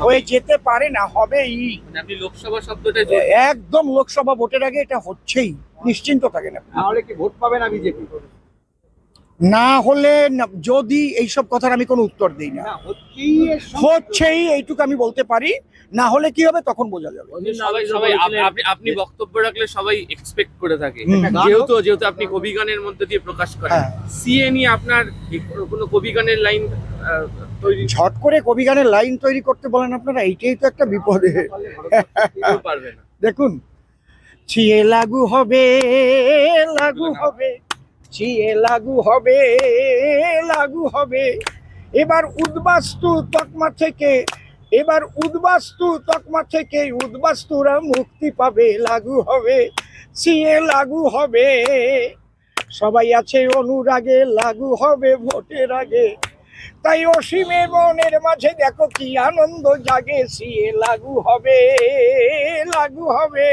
হয়ে যেতে পারে না হবেই। মানে আপনি লোকসভা শব্দটা একদম লোকসভা ভোটের আগে এটা হচ্ছেই নিশ্চিন্ত থাকেন আপনি। তাহলে কি ভোট পাবে না বিজেপি? না হলে যদি এইসব কথার আমি কোনো উত্তর দিই না। হচ্ছেই এইটুকু আমি বলতে পারি না হলে কি হবে তখন বোঝা যাবে। সবাই সবাই আপনি আপনি বক্তব্য রাখলে সবাই এক্সপেক্ট করে থাকে। যেহেতু যেহেতু আপনি কবি গানের মধ্যে দিয়ে প্রকাশ করেন। হ্যাঁ। সিএ নিয়ে আপনার কোনো- কবি গানের লাইন তৈরি ঝট করে কবি গানের লাইন তৈরি করতে বলেন আপনারা এইটাই তো একটা বিপদে। দেখুন ছিয়ে লাগু হবে লাগু হবে। ছিয়ে লাগু হবে লাগু হবে। এবার উদ্বাস্তু তকমা থেকে, এবার উদ্বাস্তু তকমা থেকে উদ্বাস্তুরা মুক্তি পাবে, লাগু হবে ছিয়ে লাগু হবে। সবাই আছে অনুরাগে, লাগু হবে ভোটের আগে। তাই অসীমে মনের মাঝে দেখো কি আনন্দ জাগে সিয়ে লাগু হবে লাগু হবে।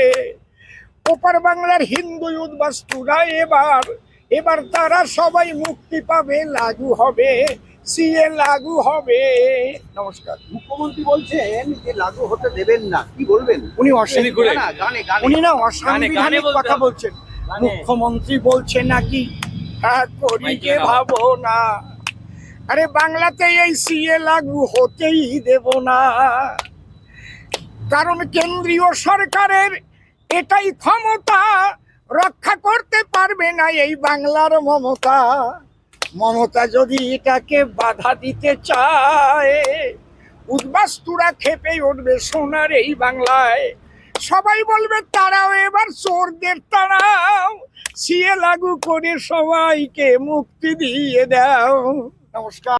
ওপার বাংলার হিন্দু উদ্বাস্তুরা এবার এবার তারা সবাই মুক্তি পাবে লাগু হবে সিএ লাগু হবে। নমস্কার। মুখ্যমন্ত্রী বলছেন যে লাগু হতে দেবেন না। কি বলবেন? উনি উনি না অসাংবিধানিক কথা বলছেন। মুখ্যমন্ত্রী বলছে নাকি? হ্যাঁ করি মাইকে ভাবো না। আরে বাংলাতে এই সিএ লাগু হতেই দেব না। কারণ কেন্দ্রীয় সরকারের এটাই ক্ষমতা। রক্ষা করতে পারবে না এই বাংলার মমতা। মমতা যদি এটাকে বাধা দিতে চায়, উদ্বাস্তুরা খেপে উঠবে সোনার এই বাংলায়। সবাই বলবে, তারাও এবার চোরদের তারাও সিএ লাগু করে সবাইকে মুক্তি দিয়ে দাও। নমস্কার।